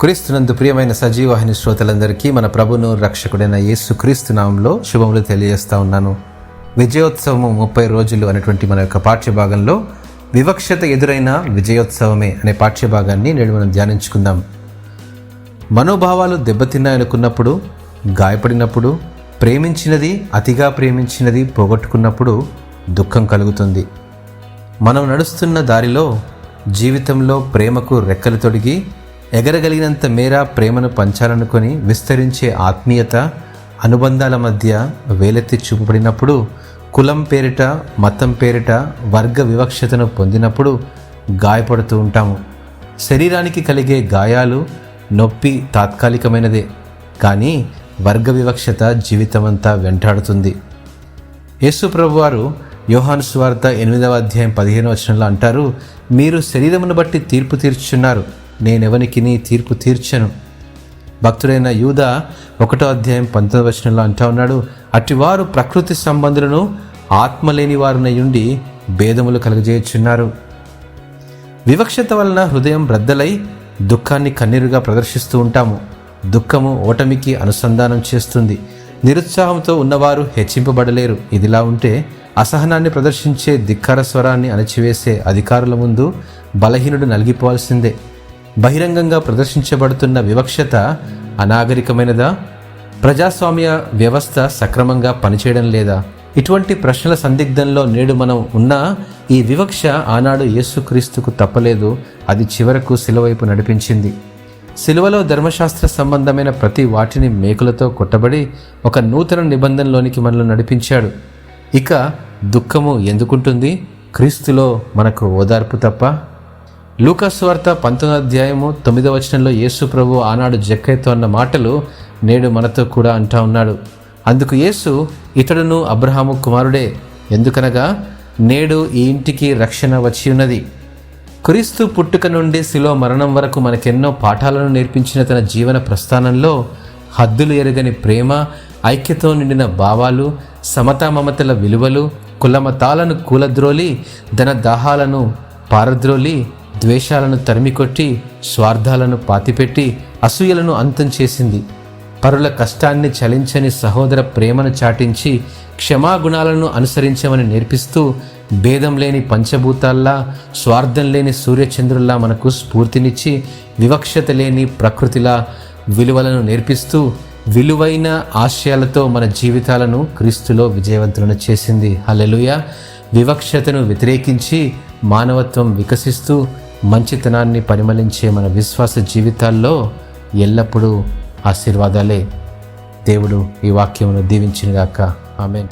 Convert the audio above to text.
క్రీస్తునందు ప్రియమైన సజీవాహిని శ్రోతలందరికీ మన ప్రభును రక్షకుడైన యేసు క్రీస్తు నామంలో శుభములు తెలియజేస్తా ఉన్నాను. విజయోత్సవము ముప్పై రోజులు అనేటువంటి మన యొక్క పాఠ్యభాగంలో వివక్షత ఎదురైన విజయోత్సవమే అనే పాఠ్యభాగాన్ని నేడు మనం ధ్యానించుకుందాం. మనోభావాలు దెబ్బతిన్నాయనుకున్నప్పుడు గాయపడినప్పుడు ప్రేమించినది అతిగా ప్రేమించినది పోగొట్టుకున్నప్పుడు దుఃఖం కలుగుతుంది. మనం నడుస్తున్న దారిలో జీవితంలో ప్రేమకు రెక్కలు తొడిగి ఎగరగలిగినంత మేర ప్రేమను పంచాలనుకొని విస్తరించే ఆత్మీయత అనుబంధాల మధ్య వేలెత్తి చూపబడినప్పుడు కులం పేరిట మతం పేరిట వర్గ వివక్షతను పొందినప్పుడు గాయపడుతూ ఉంటాము. శరీరానికి కలిగే గాయాలు నొప్పి తాత్కాలికమైనదే కానీ వర్గ వివక్షత జీవితమంతా వెంటాడుతుంది. యేసు ప్రభువారు యోహాను స్వార్థ ఎనిమిదవ అధ్యాయం పదిహేను వచనంలో అంటారు మీరు శరీరమును బట్టి తీర్పు తీర్చున్నారు నేనెవనికి నీ తీర్పు తీర్చను. భక్తుడైన యూద ఒకటో అధ్యాయం పంతొమ్మిది వచనంలో అంటా ఉన్నాడు అటివారు ప్రకృతి సంబంధులను ఆత్మ లేని వారునయుండి భేదములు కలుగజేయుచున్నారు. వివక్షత వలన హృదయం రద్దలై దుఃఖాన్ని కన్నీరుగా ప్రదర్శిస్తూ ఉంటాము. దుఃఖము ఓటమికి అనుసంధానం చేస్తుంది. నిరుత్సాహంతో ఉన్నవారు హెచ్చింపబడలేరు. ఇదిలా ఉంటే అసహనాన్ని ప్రదర్శించే ధిక్కార స్వరాన్ని అణచివేసే అధికారుల ముందు బలహీనుడు నలిగిపోవాల్సిందే. బహిరంగంగా ప్రదర్శించబడుతున్న వివక్షత అనాగరికమైనదా? ప్రజాస్వామ్య వ్యవస్థ సక్రమంగా పనిచేయడం లేదా? ఇటువంటి ప్రశ్నల సందిగ్ధంలో నేడు మనం ఉన్న ఈ వివక్ష ఆనాడు యేసుక్రీస్తుకు తప్పలేదు. అది చివరకు సిలువైపు నడిపించింది. సిలువలో ధర్మశాస్త్ర సంబంధమైన ప్రతి వాటిని మేకులతో కొట్టబడి ఒక నూతన నిబంధనలోనికి మనల్ని నడిపించాడు. ఇక దుఃఖము ఎందుకుంటుంది? క్రీస్తులో మనకు ఓదార్పు తప్ప లూకస్వార్త పంతొమ్మిది అధ్యాయము తొమ్మిదవ వచనంలో యేసు ప్రభు ఆనాడు జక్కయ్యతో అన్న మాటలు నేడు మనతో కూడా అంటా ఉన్నాడు. అందుకు యేసు ఇతడును అబ్రహాము కుమారుడే ఎందుకనగా నేడు ఈ ఇంటికి రక్షణ వచ్చి ఉన్నది. క్రీస్తు పుట్టుక నుండి శిలో మరణం వరకు మనకెన్నో పాఠాలను నేర్పించిన తన జీవన ప్రస్థానంలో హద్దులు ఎరగని ప్రేమ ఐక్యతో నిండిన భావాలు సమతా మమతల విలువలు కులమతాలను కూలద్రోలి ధన దాహాలను పారద్రోలి ద్వేషాలను తరిమికొట్టి స్వార్థాలను పాతిపెట్టి అసూయలను అంతం చేసింది. పరుల కష్టాన్ని చలించని సహోదర ప్రేమను చాటించి క్షమాగుణాలను అనుసరించమని నేర్పిస్తూ భేదం లేని పంచభూతాల్లా స్వార్థం లేని సూర్యచంద్రుల్లా మనకు స్ఫూర్తినిచ్చి వివక్షత లేని ప్రకృతిలా విలువలను నేర్పిస్తూ విలువైన ఆశయాలతో మన జీవితాలను క్రీస్తులో విజయవంతులను చేసింది. హలెలుయ వివక్షతను వ్యతిరేకించి మానవత్వం వికసిస్తూ మంచితనాన్ని పరిమళించే మన విశ్వాస జీవితాల్లో ఎల్లప్పుడూ ఆశీర్వాదాలే. దేవుడు ఈ వాక్యమును దీవించినగాక. ఆమెన్.